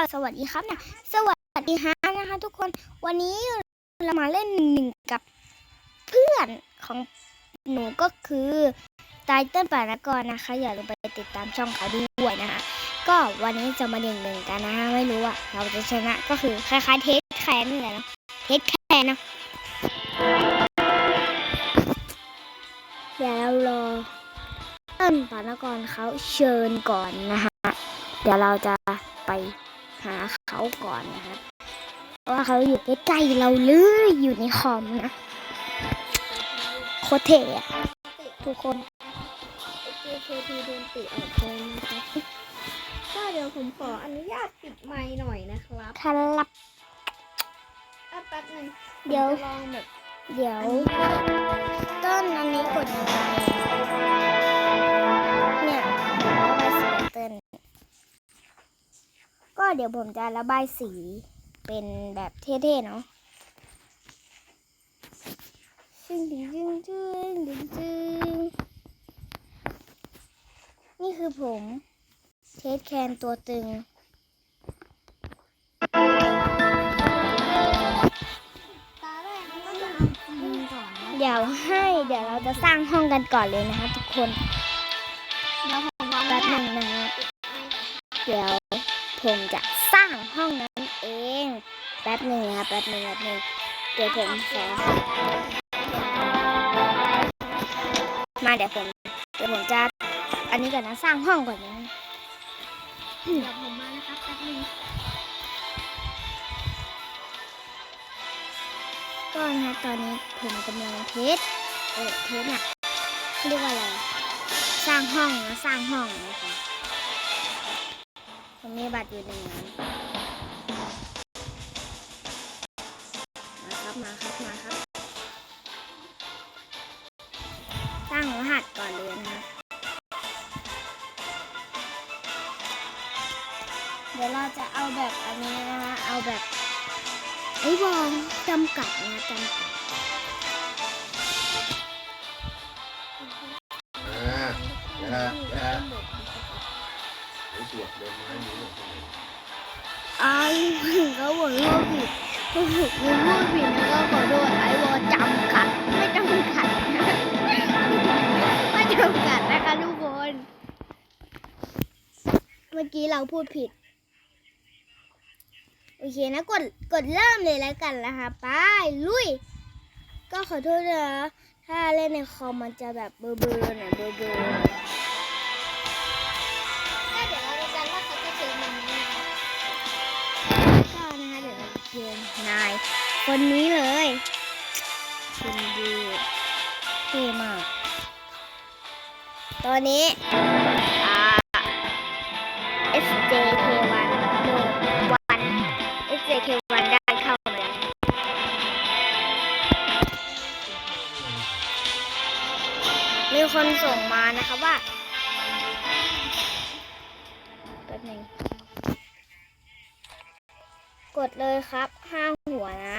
าสวัสดีครับเนี่ยสวัสดีฮะนะคะทุกคนวันนี้เรามาเล่นหนึ่งกับเพื่อนของหนูก็คือไตเติ้ลปานกรนะคะ อย่าลืมไปติดตามช่องเขาด้วยนะคะก็วันนี้จะมาเด่งหนึ่งกันนะคะไม่รู้ว่าเราจะชนะก็คือคล้ายๆเทสแคนนี่แหละเนะเทสแคนนะเดี๋ยวเรารอเติ้ลปานกรเขาเชิญก่อนนะคะเดี๋ยวเราจะไป หาเขาก่อนนะครับ เพราะว่าเขาอยู่ใกล้ๆเราเลยอยู่ในคอมนะ โคตรเท่อะทุกคน JKP โดนติออกไปนะคะก็เดี๋ยวผมขออนุญาตปิดไมค์หน่อยนะครับครับอะแป๊บนึงเดี๋ยวลองแบบเดี๋ยว ต้นอันนี้กดยังไง ก็เดี๋ยวผมจะระบายสีเป็นแบบเท่ๆเนาะจึ้งดึงจึ้งจึ้งดึงจึ้งนี่คือผมเทสแคนตัวตึงตาแรกมันก็จะเอาจีนก่อนนะเดี๋ยวให้เดี๋ยวเราจะสร้างห้องกันก่อนเลยนะคะทุกคนเดี๋ยวผมวางแป๊บหนึ่งนะฮะเดี๋ยว ผมจะสร้างห้องนั้นเอง แป๊บหนึ่งนะครับแป๊บหนึ่งแป๊บหนึ่งเดี๋ยวผมขอมาเดี๋ยวผมเดี๋ยวผมจะอันนี้ก่อนนะสร้างห้องก่อนนะเดี๋ยวผมมานะครับแป๊บหนึงก็นะตอนนี้ผมกำลังเทสเออเทสน่ะเรียกว่าอะไร สร้างห้องนะสร้างห้องนะคะ ผมมีบัตรอยู่หนึ่งอันมาครับมาครับมาครับ ตั้งรหัสก่อนเลยนะคะเดี๋ยวเราจะเอาแบบอันนี้นะคะ เอาแบบไอ้วองจำกัดนะจำกัดอ่าเดี๋ยวนะเดี๋ยวนะ เดี๋ยวตรวจเดินมาให้หนูหน่อยไอ้ถึงก็บอกว่าผิดถ้าผมพูดผิดนะก็ขอโทษไอ้วอจำกัดไม่จำกัดไม่จำกัดนะคะทุกคน เมื่อกี้เราพูดผิด โอเคนะกดกดเริ่มเลยแล้วกันนะคะไปลุย ก็ขอโทษนะถ้าเล่นในคอมมันจะแบบเบอร์เบอร์หน่อยเบอร์เบอร์ นาย คนนี้เลยคุณดูเท่มาก ตอนนี้ SJK1 โนวัน SJK1 ได้เข้ามาแล้วมีคนส่งมานะคะว่าแป๊บหนึงกดเลยครับห้า หัวนะ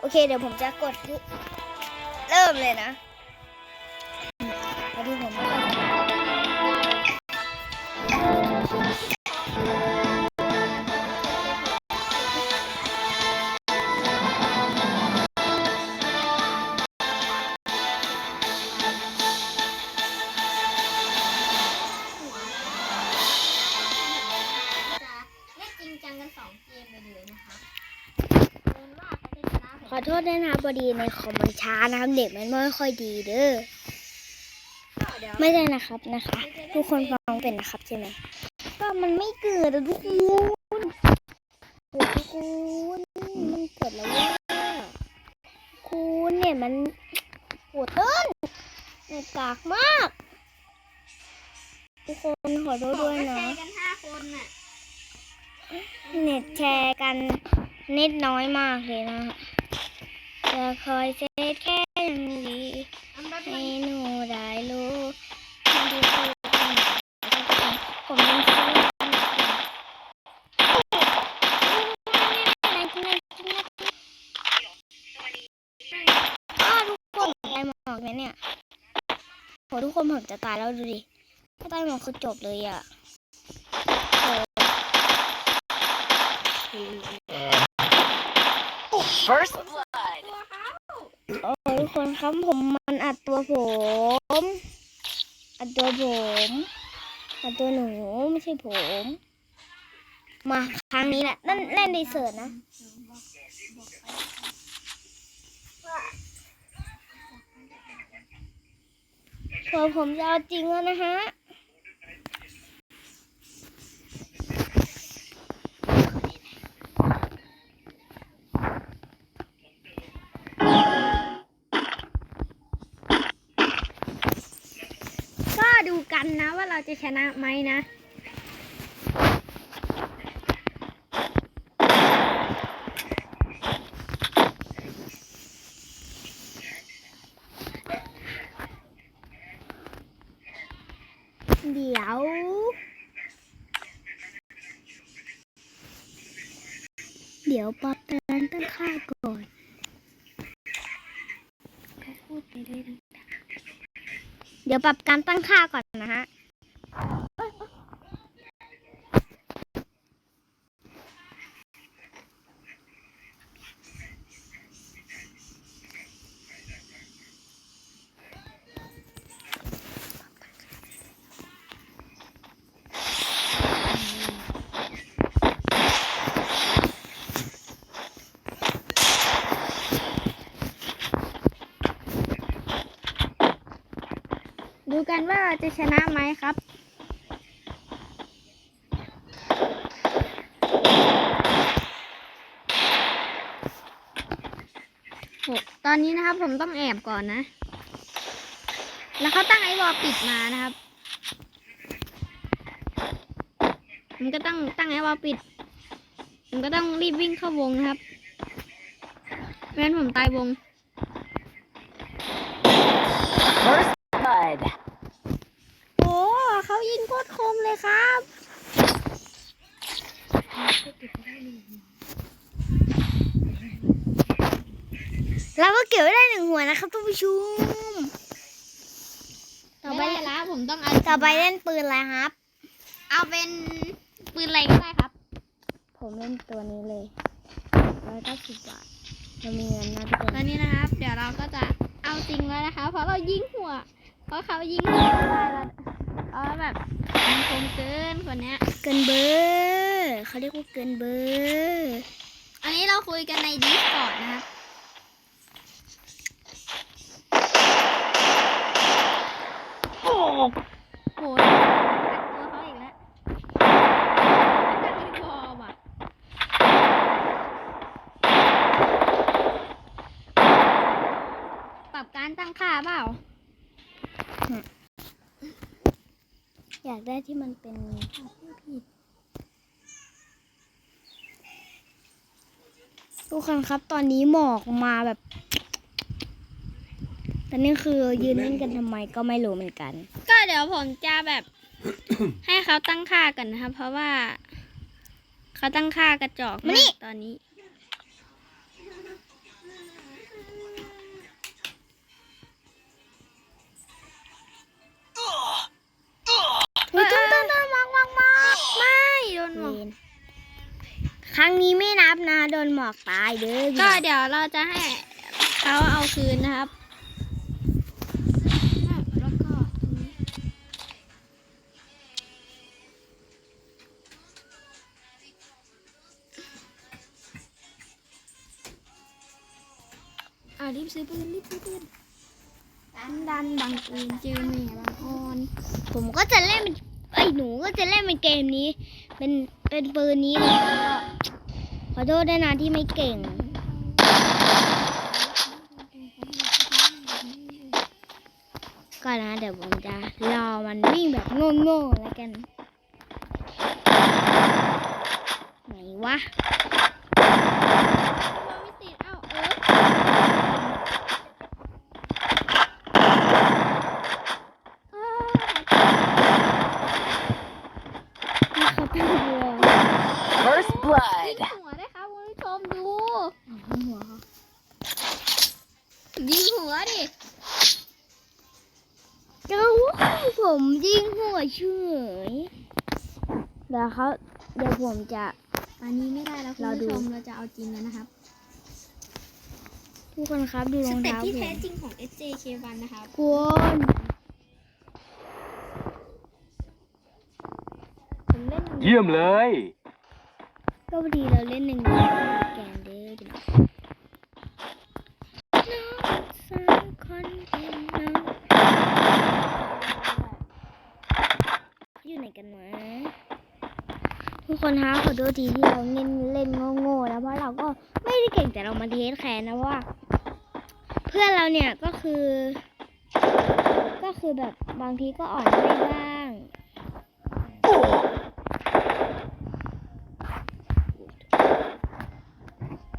โอเค เดี๋ยวผมจะกดเริ่มเลยนะพอดีผมไม่ อดีในคอมมันช้านะครับเด็กมันไม่ค่อยดีเด้อเดี๋ยวไม่ได้นะครับนะคะ ทุกคนฟังเป็นนะครับใช่ไหมก็มันไม่เกิดอะทุกคนโอ้ทุกคนมันเกิดแล้วว่าคุณเนี่ยมันโหเต้นเนี่ยกากมาก ทุกคนขอโทษด้วยบอกนะว่าแชร์กันห้าคนน่ะเน็ตแชร์กันนิดน้อยมากเลยนะฮะ จะคอยเซตแค่ยังดีอันแบบให้นี้หนูได้รู้ที่ดีคือผมยังซื้ออ้าวทุกคนตายหมอกนะเนี่ยโหทุกคนผมจะตายแล้วดูดิถ้าตายหมอกคือจบเลยอะโหคุณ First blood. โอ้ทุกคนครับผมมันอัดตัวผม อัดตัวผม อัดตัวหนูไม่ใช่ผม มาครั้งนี้แหละนั่นเล่นดีเสิร์ตนะตัวผมจะเอาจริงแล้วนะฮะ ก็ดูกันนะว่าเราจะชนะไหมนะเดี๋ยว เดี๋ยวปรับการตั้งค่าก่อนพูดไปเรื่อยเดี๋ยวปรับการตั้งค่าก่อน กันว่าเราจะชนะไหมครับโหตอนนี้นะครับผมต้องแอบก่อนนะ แล้วเขาตั้งไอ้วอลปิดมานะครับ ผมก็ต้องตั้งไอ้วอลปิด ผมก็ต้องรีบวิ่งเข้าวงนะครับไม่งั้นผมตายวง First blood. โอ้เขายิงโคตรคมเลยครับ เราก็เก็บไว้ได้ หนึ่งหัวนะครับท่านผู้ชมต่อไปไม่ได้แล้วผมต้องเอาต่อไปเล่นปืนอะไรครับ เอาเป็นปืนอะไรก็ได้ครับ ผมเล่นตัวนี้เลยร้อยเก้าสิบบาทเรามีเงินนะทุกคตอนนนี้นะครับ เดี๋ยวเราก็จะเอาจริงแล้วนะคะ เพราะเรายิงหัว เพราะเขายิงหัวไม่ได้แล้วเพราะแบบมันคมเกินคนเนี้ย เกินเบอร์เขาเรียกว่าเกินเบอร์ อันนี้เราคุยกันในดิสคอร์ดนะครับ โหอัดตัวเขาอีกแล้วตั้งอีกวอว่ะปรับการตั้งค่าเปล่า อยากได้ที่มันเป็นผิดทุกคนครับตอนนี้หมอกมาแบบ ตอนนี้คือยืนเล่นกันทำไมก็ไม่รู้เหมือนกัน ก็เดี๋ยวผมจะแบบ ให้เขาตั้งค่ากันนะครับ เพราะว่า เขาตั้งค่ากระจอกมานี่มากตอนนี้อุ้ยต้นต้นต้นมากมากมากไม่โดนหมเวอกรครั้งนี้ไม่นับนะ โดนหมอกตายเด้อก็เดี๋ยวเราจะให้เขาเอาคืนนะครับ อ่ารีบซื้อปืนรีบซื้อปืนดันดันบังเอิญเจอแม่บางออนผมก็จะเล่นเป็นไอ้ยหนูก็จะเล่นเป็นเกมนี้ เป็นเป็นปืนนี้เลยก็ขอโทษด้วยนะที่ไม่เก่งก็นะเดี๋ยวผมจะรอมันวิ่งแบบโง่ๆแล้วกัน ไหนวะ เราไม่ติดเอ้าเออเออ นี่เขาเป็นวัว First ยิ blood. งหัวได้ครับคุณผู้ชมดูหัวเขายิงหัวดิเจ้าผมยิงหัวเฉยเดี๋ยวเขาเดี๋ยวผมจะตอนนี้ไม่ได้แล้วคุณเราดูผู้ชมเราจะเอาจริงแล้วนะครับทุกคนครับดูรสองเต็ปเท้าที่ผแท้มจริงของ SJK1 นะครับควรผมเล่นเยี่ยมเลย ก็พอดีเราเล่นหนึ่งแกนเด้อพี่น้องสามคนเป็นน้องอยู่ไหนกันวะทุกคนฮะขอโทษทีที่เราเล่นเล่นโง่ๆนะเพราะเราก็ไม่ได้เก่งแต่เรามาเทสแคนนะว่า เพื่อนเราเนี่ยก็คือ ก็คือแบบบางทีก็อ่อนได้บ้าง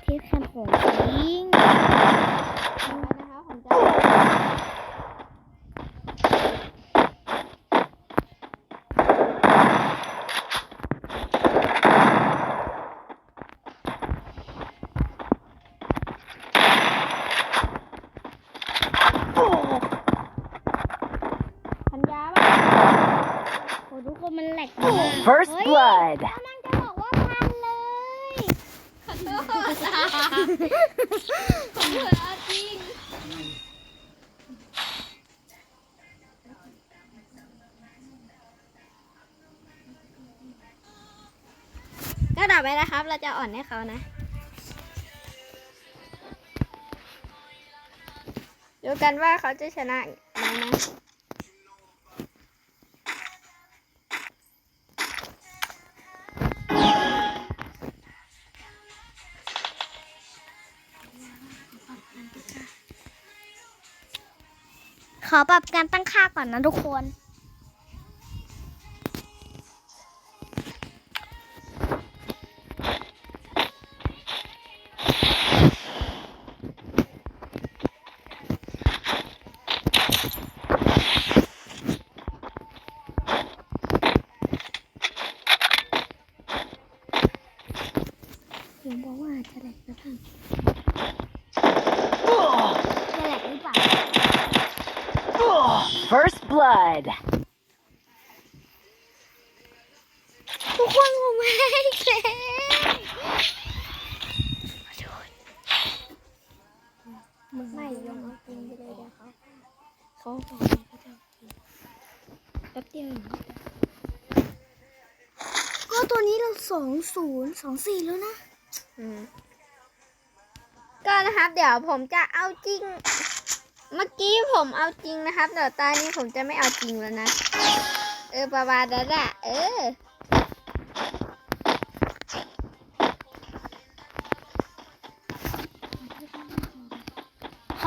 เทสแคนของจริง ต่อไปนะคะผมจะ พันยาป่ะ โอ้ทุกคนมันแหลกมาก First เฮ้ย blood กำลังจะบอกว่าพันเลย ขอโทษผมเหมือนเอาจริงก็ต่อไปนะครับ เราจะอ่อนให้เขานะ ดูกันว่าเขาจะชนะไหมนะ ขอปรับการตั้งค่าก่อนนะทุกคน มึงไม่ยอมเอาจริงไปเลยเดี๋ยวเขาเขาบอกเขาจะเอาจริงแป๊บเดียวก็ตัวนี้เราสองศูนย์สองสี่แล้วนะก็นะครับ เดี๋ยวผมจะเอาจริง เมื่อกี้ผมเอาจริงนะครับเดี๋ยวตอนนี้ผมจะไม่เอาจริงแล้วนะ เออประมาณนั้นอะเออ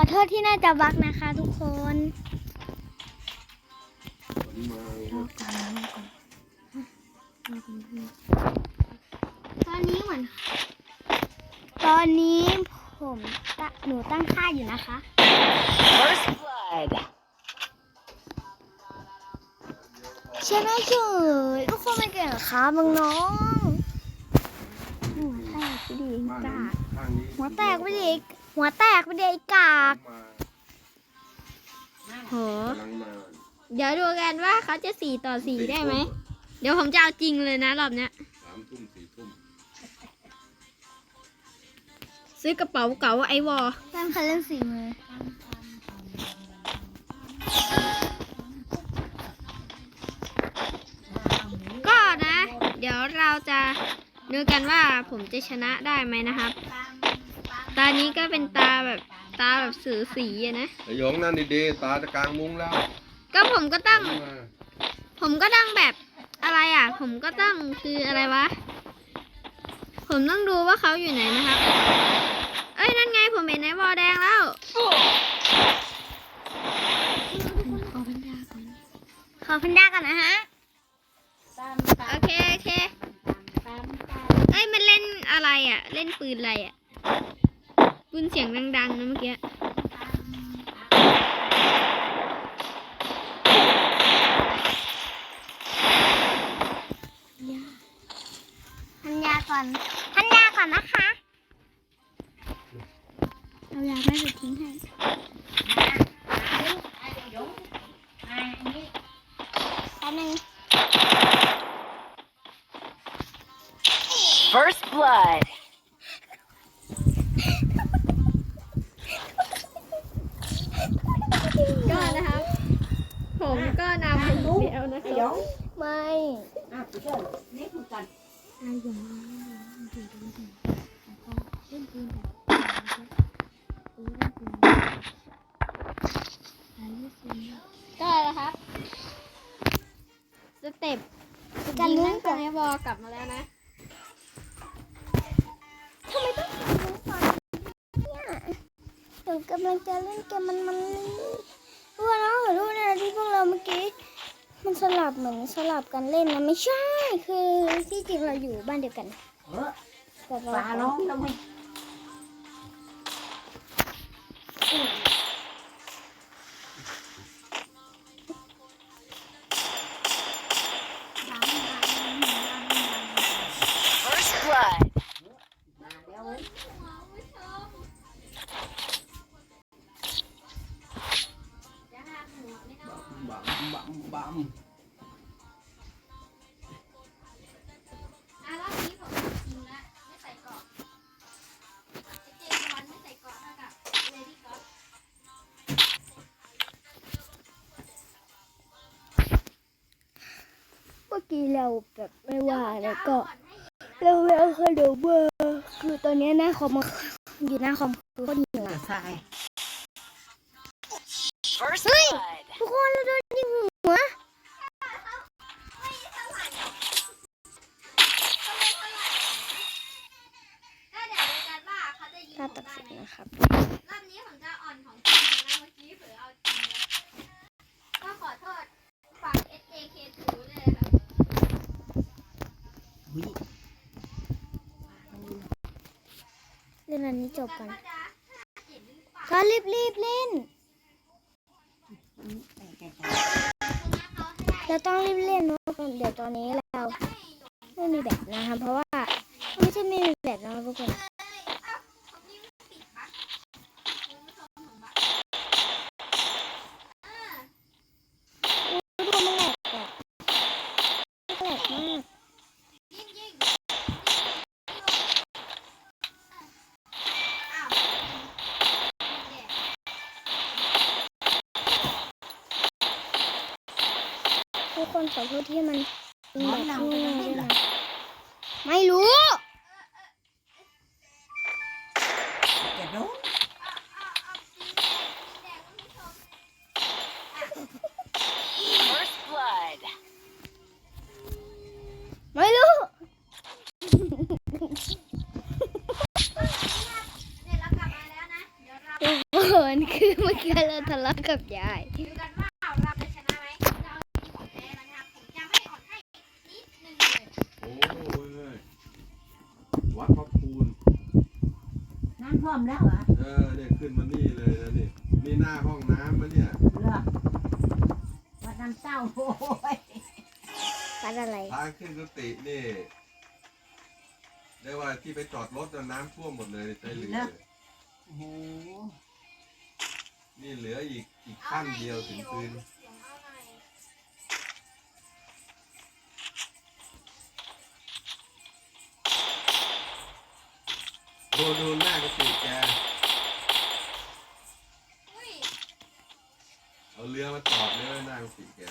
ขอโท ษที่น่าจะบักนะคะทุกคนมาตอนนี้เหมือนตอนนี้ผมตะหนูตั้งค่าอยู่นะคะ First blood ชนะเฉยทุกคนไม่เก่งเหรอคะบางน้องหัวแตกไปดิบ้านกานี้กข้างนี้หัวแตกไปดิหัวแตกไปดิไอ้กาก มาโหกำลังมาเดี๋ยวดูกันว่าเขาจะสี่ต่อสี่ได้ไหม เดี๋ยวผมจะเอาจริงเลยนะรอบเนี้ยสามทุ่มสี่ทุ่มซื้อกระเป๋าเก๋าไอวอเล่นคันเล่นสีมือก็นะ เดี๋ยวเราจะดูกันว่าผมจะชนะได้ไหมนะครับ ตานี้ก็เป็นตาแบบ ตาแบบสือสีอะนะไอ้หยงนั่นดีๆ ตาจะกลางมุ้งแล้วก็ผมก็ตั้ง มาผมก็ตั้งแบบอะไรอะ ผมก็ตั้งคืออะไรวะ ผมต้องดูว่าเขาอยู่ไหนนะครับ เอ้ยนั่นไงผมเห็นไอ้วอแดงแล้วขอพันดาก่อนขอพันดาก่อนนะฮะโอเคโอเคเอ้ยมันเล่นอะไรอะ เล่นปืนอะไรอะ ปืนเสียงดังๆนะเมื่อกี้พันยาก่อนพันยาก่อนนะคะเราอยากไม่ไปทิ้งให้ เต็ปการยิงเล่นั่นงกักันนให้บอกลับมาแล้วนะทำไมต้องทำน้องฟันเนี่ยหนูกำลังจะเล่นเกมมันมันรู้นะขอโทษนะที่พวกเราเมื่อกี้ มันสลับเหมือนสลับกันเล่นนะไม่ใช่ คือที่จริงเราอยู่บ้านเดียวกันเออแต่เราปลาร้องทำไม เมื่อกี้เราแบบไม่ว่าแล้วก็เราแววขนมเบอร์คือตอนนี้หน้าคอมอยู่หน้าคอมคือคนเหนือใช่ First blood. ทุกคนเราโดนยิงหัวก็เดี๋ยวดูกันว่าเขาจะยิงถ้าตัดสินนะครับรอบนี้ผมจะอ่อนของจริงนะเมื่อกี้เผลอเอาจริงก็ขอโทษฝั่ง SJK2 เลย นอันนี้จบกันว่าจะเห็นก็รีบรีบเล่น เราต้องรีบเล่นเนาะเดี๋ยวตอนนี้เราไม่มีแบบนะครับเพราะว่าไม่ใช่ไม่มีแบบนะทุกคน ผมยิงไม่ติดบั๊กคุณผู้ชมผมบั๊กอ่า ทุกคนมันแหลกแบบแหลกมาก ยิงยิงอ้าวแย่ ทุกคน ขอโทษที่มันเป็นน้อแบยบเรานี้จะด้วยเล่นเหรอนะไม่รู้จะโดน First blood. ไม่รู้เนี่ยเรากลับมาแล้วนะเดี๋ยวเราทุกคนคือเมื่อกี้เราทะเลาะกับยาย มแล้วเหรอเออเนี่ยขึ้นมานี่เลยนะนี่นี่หน้าห้องน้ำมะเนี่ยเลือกวัดน้ำเต้าโอ้ยปัดอะไรทางขึ้นกุฏินี่ได้ว่าที่ไปจอดรถน่ะน้ำท่วมหมดเลยใช่เหลือโอ้โหนี่เหลืออีกอีกขั้นเดียวถึงคืน ดูดูหน้ากุฏิแกอุ้ยเอาเรือมาจอดเลยไว้หน้ากุฏิแก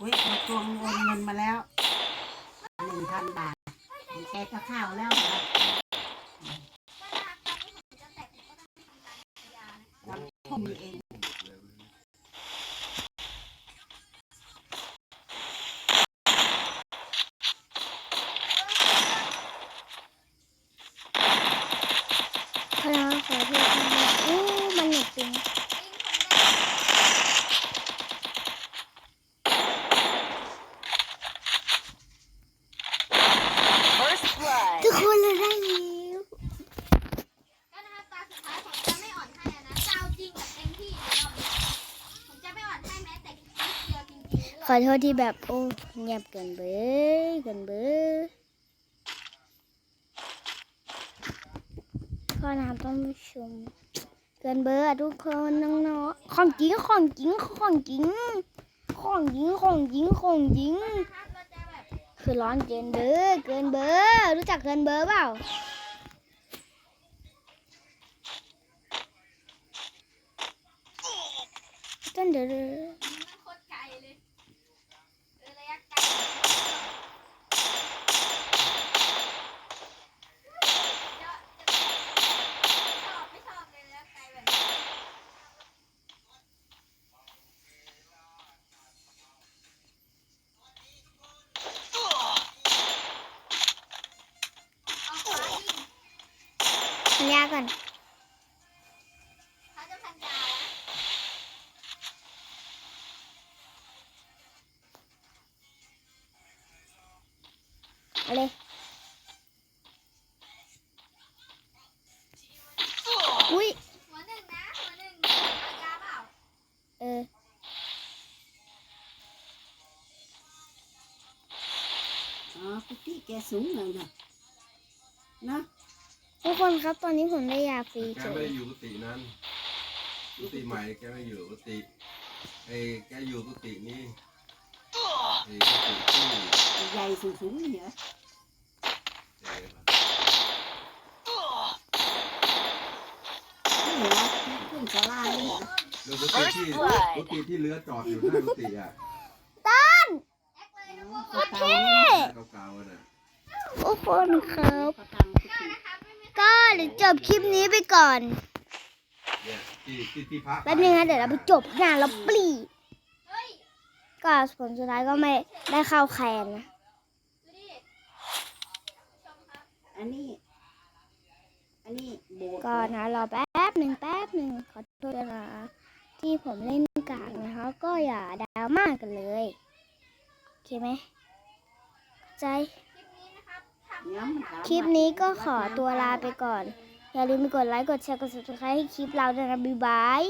อุ้ยมาทวงโอนเงินมาแล้วหนึ่งพันบาทแกก็เข้าวแล้วเหรอ ก็นะครับตอนนี้ผมจะแตกผมก็ต้องมีการยานะ เราทุ่มเอง พลังขอโทษนะโอ้มันหนักจริง First blood. ทุกคนเราได้แล้ว ก็นะครับตาสุดท้ายผมจะไม่อ่อนให้อะนะจะเอาจริงกับเต็มที่เลยรอบนี้ผมจะไม่อ่อนให้แม้แต่นิดเดียวจริงๆเลย ข อโทษที่แบบโอ้เงียบเกินเบ้อเกินเบ้อขอน้ำต้องผู้ชมเกินเบอร์อทุกคนน้องๆของจริงของจริงของจริงของจริงของจริงของจริงคือร้อนเกินเบอร์เกินเบอร์รู้จักเกินเบอร์เปล่าต้นเดือ แกสูงเลยนะเนาะทุกคนครับตอนนี้ผมได้ยาฟรีแกเฉไม่ยได้อยู่กุฏินั้นกุฏิใหม่แกไม่อยู่กุฏิไอ้แกอยู่กุฏินี่ไอ้กุฏิที่ใหญ่สูงสูงๆนี่เหรอเอ่อนี่เหรอขึ้นศาลานี่เหรอเรื่องกุฏิที่กุฏิที่เรือจอดอยู่หน้ากุฏิอะ แอคเลยนะพวก เขาเตานี่ เก่าๆอะน่ะ ทุ กคนครับเขาทำกุฏินะครับไม่มีก็เดี๋ยวจบคลิปนี้ไปก่อนเนี่ยที่ที่ที่พระแป๊บนึงนะเดี๋ยวเราไปจบงานเราปลีเฮ้ยก็ผลสุดท้ายก็ไม่ได้เข้าแคนนะดูดิชมครับอันนี้ อันนี้โบสถ์ก็นะรอแป๊บหนึ่งแป๊บหนึ่งขอโทษด้วยนะที่ผมเล่นกากนะคะก็อย่าดราม่ากันเลย โอเคไหมเข้าใจคลิปนี้นะ คลิปนี้ก็ขอตัวลาไปก่อน อย่าลืมกดไลค์ กดแชร์ กด subscribe ให้คลิปเราด้วยนะบ๊ายบาย